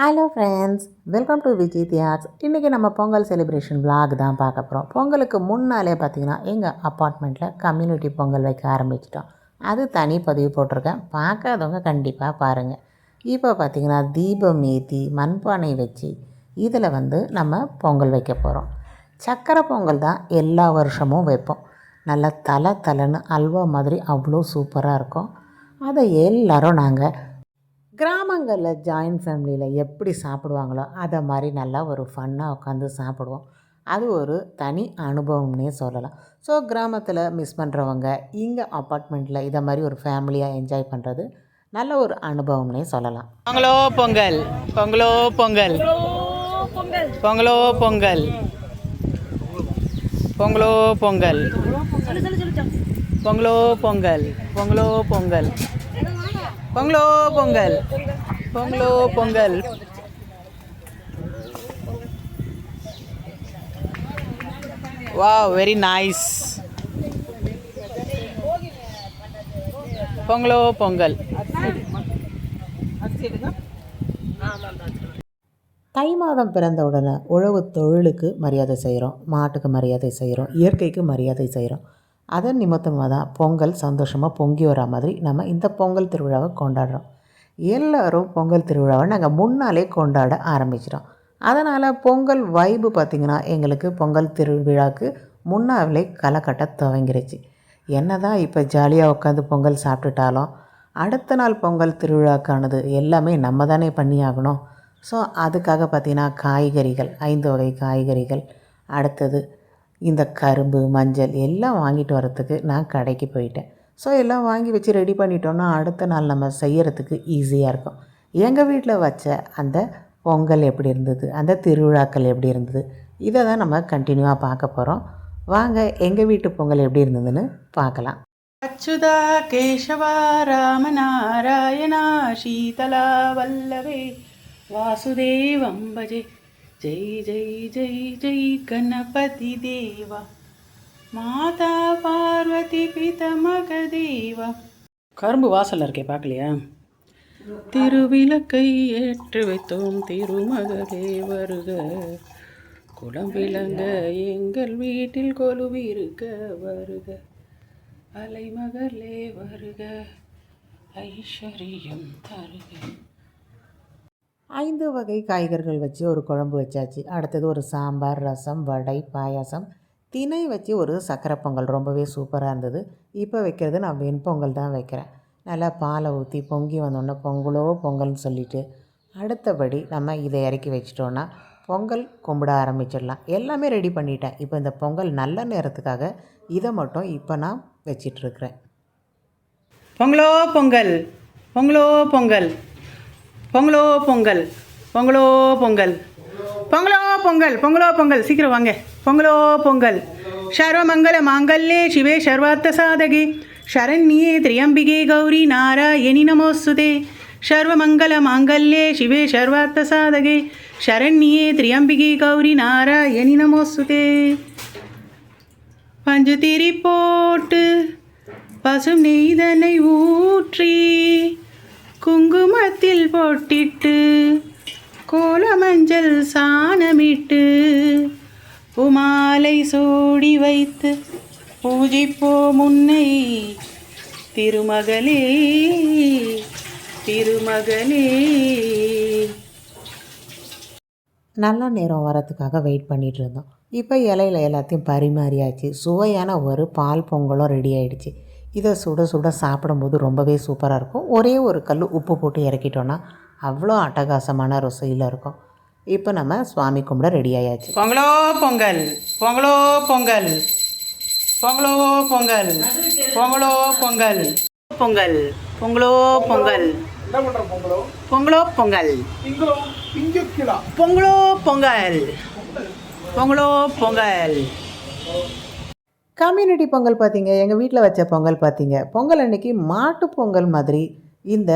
Hello friends welcome to Vijay தியார்ஸ் இன்றைக்கி நம்ம Pongal celebration vlog தான் பார்க்க போகிறோம் பொங்கலுக்கு முன்னாலே பார்த்தீங்கன்னா எங்கள் அப்பார்ட்மெண்ட்டில் கம்யூனிட்டி பொங்கல் வைக்க ஆரம்பிச்சிட்டோம். அது தனி பதிவு போட்டிருக்கேன். பார்க்காதவங்க கண்டிப்பாக பாருங்கள் இப்போ பார்த்தீங்கன்னா தீபம் ஏற்றி மண்பானை வச்சு இதில் வந்து நம்ம பொங்கல் வைக்க போகிறோம் சக்கரை பொங்கல் தான் எல்லா வருஷமும் வைப்போம். நல்லா தலை தலைன்னு அல்வா மாதிரி அவ்வளோ சூப்பராக இருக்கும். அதை எல்லோரும் நாங்கள் கிராமங்களில் ஜாயின்ட் ஃபேமிலியில் எப்படி சாப்பிடுவாங்களோ அதை மாதிரி நல்லா ஒரு ஃபன்னாக உட்காந்து சாப்பிடுவோம். அது ஒரு தனி அனுபவம்னே சொல்லலாம். ஸோ கிராமத்தில் மிஸ் பண்ணுறவங்க இங்கே அப்பார்ட்மெண்ட்டில் இதை மாதிரி ஒரு ஃபேமிலியாக என்ஜாய் பண்ணுறது நல்ல ஒரு அனுபவம்னே சொல்லலாம். பொங்கலோ பொங்கல். பொங்கலோ பொங்கல். பொங்கலோ பொங்கல். பொங்கலோ பொங்கல். பொங்கலோ பொங்கல். பொங்கலோ பொங்கல். பொங்கலோ பொங்கல். பொங்கலோ பொங்கல். வா வெரி நைஸ். பொங்கலோ பொங்கல். தை மாதம் பிறந்த உடனே உழவு தொழிலுக்கு மரியாதை செய்கிறோம் மாட்டுக்கு மரியாதை செய்கிறோம் இயற்கைக்கு மரியாதை செய்கிறோம். அதன் நிமித்தமாக தான் பொங்கல் சந்தோஷமாக பொங்கி வரா மாதிரி நம்ம இந்த பொங்கல் திருவிழாவை கொண்டாடுறோம். எல்லோரும் பொங்கல் திருவிழாவை நாங்கள் முன்னாலே கொண்டாட ஆரம்பிச்சிட்டோம். அதனால் பொங்கல் வைபு பார்த்திங்கன்னா எங்களுக்கு பொங்கல் திருவிழாவுக்கு முன்னாவிலே களைக்கட்ட துவங்கிடுச்சு துவங்கிருச்சு. என்ன தான் இப்போ ஜாலியாக உட்காந்து பொங்கல் சாப்பிட்டுட்டாலும் அடுத்த நாள் பொங்கல் திருவிழாக்கானது எல்லாமே நம்ம தானே பண்ணி ஆகணும் ஸோ அதுக்காக பார்த்திங்கன்னா காய்கறிகள் ஐந்து வகை காய்கறிகள். அடுத்தது இந்த கரும்பு மஞ்சள் எல்லாம் வாங்கிட்டு வரத்துக்கு நான் கடைக்கு போயிட்டேன். ஸோ எல்லாம் வாங்கி வச்சு ரெடி பண்ணிட்டோன்னா அடுத்த நாள் நம்ம செய்கிறதுக்கு ஈஸியாக இருக்கும். எங்கள் வீட்டில் வச்ச அந்த பொங்கல் எப்படி இருந்தது? அந்த திருவிழாக்கள் எப்படி இருந்தது? இதை தான் நம்ம கண்டினியூவாக பார்க்க போகிறோம் வாங்க எங்கள் வீட்டு பொங்கல் எப்படி இருந்ததுன்னு பார்க்கலாம். அச்சுதா கேசவா ராமநாராயணா சீதலா வல்லவே வாசுதேவம் பஜே. ஜெய் ஜெய் ஜெய் ஜெய் கணபதி தேவா. மாதா பார்வதி பிதமக தேவா கரும்பு வாசல்ல இருக்கே பார்க்கலையா? திருவிளக்கை ஏற்று வைத்தோம் திருமகளே வருக குளம் விளங்க எங்கள் வீட்டில் கொலுவிருக்க வருக. அலைமகளே வருக. ஐஸ்வரியம் தருக. ஐந்து வகை காய்கறிகள் வச்சு ஒரு குழம்பு வச்சாச்சு. அடுத்தது ஒரு சாம்பார் ரசம் வடை பாயாசம். திணை வச்சு ஒரு சக்கரை பொங்கல். ரொம்பவே சூப்பராக இருந்தது. இப்போ வைக்கிறது நான் வெண்பொங்கல் தான் வைக்கிறேன். நல்லா பாலை ஊற்றி பொங்கி வந்தோடனே பொங்கலோ பொங்கல்னு சொல்லிட்டு அடுத்தபடி நம்ம இதை இறக்கி வச்சிட்டோன்னா பொங்கல் கும்பிட ஆரம்பிச்சிடலாம். எல்லாமே ரெடி பண்ணிட்டேன். இப்போ இந்த பொங்கல் நல்ல நேரத்துக்காக இதை மட்டும் இப்போ நான் வச்சிட்ருக்கிறேன். பொங்கலோ பொங்கல். பொங்கலோ பொங்கல். பொங்கலோ பொங்கல் பொங்கலோ பொங்கல். பொங்கலோ பொங்கல் பொங்கலோ பொங்கல். சீக்கிரம் வாங்க. பொங்கலோ பொங்கல். சர்வமங்கல மாங்கல்யே சிவே சர்வார்த்த சாதகே. சரண்யே திரியம்பிகே கௌரி நாராயணி நமோஸ்துதே. சர்வமங்கல மாங்கல்யே சிவே சர்வார்த்த சாதகே. சரண்யே திரியம்பிகே கௌரி நாராயணி நமோஸ்துதே. பஞ்சு திரி போட்டு பசும் நெய்தனை ஊற்றி போட்டிட்டு கோலமஞ்சள் சாணமிட்டு உமாலை சூடி வைத்து பூஜிப்போ முன்னை திருமகளே திருமகளே. நல்ல நேரம் வரத்துக்காக வெயிட் பண்ணிகிட்டு இருந்தோம். இப்போ இலையில எல்லாத்தையும் பரிமாறியாச்சு. சுவையான ஒரு பால் பொங்கலும் ரெடி ஆயிடுச்சு. இதை சுட சுட சாப்பிடும்போது ரொம்பவே சூப்பராக இருக்கும். ஒரே ஒரு கல் உப்பு போட்டு இறக்கிட்டோன்னா அவ்வளோ அட்டகாசமான ருசியில் இருக்கும். இப்போ நம்ம சுவாமி கும்பிட ரெடி ஆயாச்சு. பொங்கலோ பொங்கல் பொங்கலோ பொங்கல் பொங்கலோ பொங்கல் பொங்கலோ பொங்கல் பொங்கல் பொங்கலோ பொங்கல் பொங்கலோ பொங்கல் பொங்கலோ பொங்கல் பொங்கலோ பொங்கல். கம்யூனிட்டி பொங்கல் பார்த்தீங்க எங்கள் வீட்டில் வச்ச பொங்கல் பார்த்தீங்க. பொங்கல் அன்னைக்கு மாட்டு பொங்கல் மாதிரி இந்த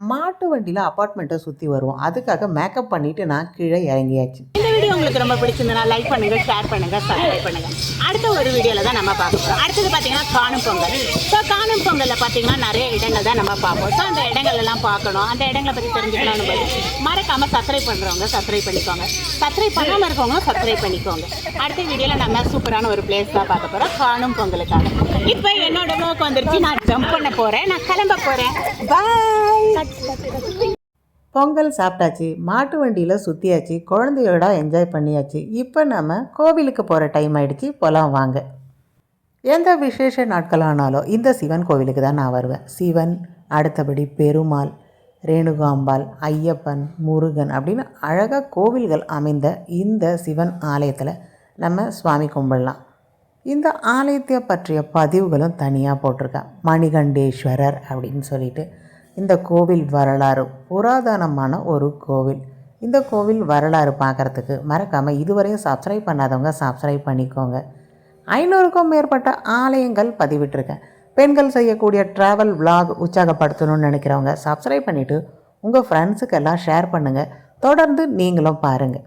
மாட்டு வண்டியில் அப்பார்ட்மெண்ட்டை சுற்றி வருவோம். அதுக்காக மேக்கப் பண்ணிவிட்டு நான் கீழே இறங்கியாச்சு. வீடியோ உங்களுக்கு ரொம்ப பிடிச்சிருந்தனா லைக் பண்ணுங்க ஷேர் பண்ணுங்க சப்ஸ்கிரைப் பண்ணுங்க. அடுத்த ஒரு வீடியோல தான் நம்ம பார்க்க போறோம் அடுத்தது பார்த்தீங்கன்னா காணும் பொங்கல். ஸோ காணும் பொங்கல்ல பார்த்தீங்கன்னா நிறைய இடங்கள் தான் நம்ம பார்ப்போம். ஸோ அந்த இடங்கள் எல்லாம் பார்க்கணும். அந்த இடங்களை பற்றி தெரிஞ்சுக்கணும் போது மறக்காம சப்ஸ்கிரைப் பண்றவங்க சப்ஸ்கிரைப் பண்ணிக்கோங்க. சப்ஸ்கிரைப் பண்ணாம இருக்கவங்க சப்ஸ்கிரைப் பண்ணிக்கோங்க. அடுத்த வீடியோல நம்ம சூப்பரான ஒரு பிளேஸ் தான் பார்க்க போறோம். காணும் பொங்கலுக்காக. இப்போ என்னோட நோக்கு வந்துருச்சு. நான் ஜம்ப் பண்ண போறேன். நான் கிளம்ப போறேன். பாய் பொங்கல் சாப்பிட்டாச்சு மாட்டு வண்டியில் சுற்றியாச்சு குழந்தையோட என்ஜாய் பண்ணியாச்சு. இப்போ நம்ம கோவிலுக்கு போகிற டைம் ஆகிடுச்சு போகலாம் வாங்க. எந்த விசேஷ நாட்களானாலும் இந்த சிவன் கோவிலுக்கு தான் நான் வருவேன். சிவன் அடுத்தபடி பெருமாள் ரேணுகாம்பாள் ஐயப்பன் முருகன் அப்படின்னு அழகாக கோவில்கள் அமைந்த இந்த சிவன் ஆலயத்தில் நம்ம சுவாமி கும்பிடலாம். இந்த ஆலயத்தை பற்றிய பதிவுகளும் தனியாக போட்டிருக்கேன் மணிகண்டேஸ்வரர் அப்படின்னு சொல்லிட்டு இந்த கோவில் வரலாறு புராதனமான ஒரு கோவில். இந்த கோவில் வரலாறு பார்க்குறதுக்கு மறக்காமல் இதுவரையும் சப்ஸ்கிரைப் பண்ணாதவங்க சப்ஸ்கிரைப் பண்ணிக்கோங்க. ஐநூறுக்கும் மேற்பட்ட ஆலயங்கள் பதிவிட்டிருக்கேன். பெண்கள் செய்யக்கூடிய ட்ராவல் vlog உற்சாகப்படுத்தணும்னு நினைக்கிறவங்க சப்ஸ்கிரைப் பண்ணிவிட்டு உங்கள் ஃப்ரெண்ட்ஸுக்கெல்லாம் ஷேர் பண்ணுங்கள் தொடர்ந்து நீங்களும் பாருங்கள்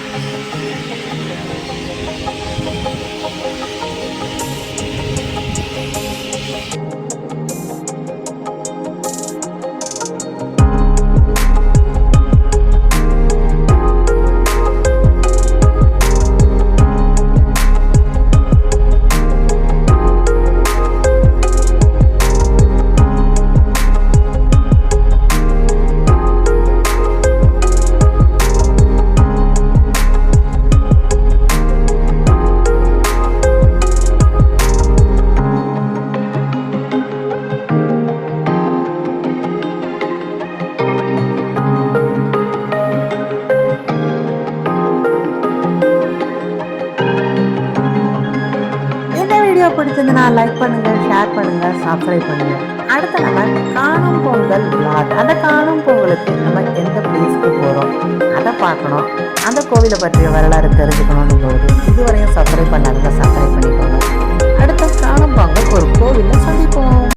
லைக் பண்ணுங்கள் ஷேர் பண்ணுங்கள் சப்ஸ்கிரைப் பண்ணுங்கள் அடுத்து நம்ம காணும் பொங்கல் vlog. அந்த காணும் பொங்கலுக்கு நம்ம எந்த பிளேஸ்க்கு போகிறோம் அதை பார்க்கணும். அந்த கோவிலை பற்றிய வரலாறு தெரிஞ்சுக்கணும்னு போது இதுவரையும் சப்ஸ்கிரைப் பண்ணாதீங்க சப்ஸ்கிரைப் பண்ணிக்கோங்க. அடுத்த காணும் பொங்கல் ஒரு கோவிலில் சந்திப்போம்.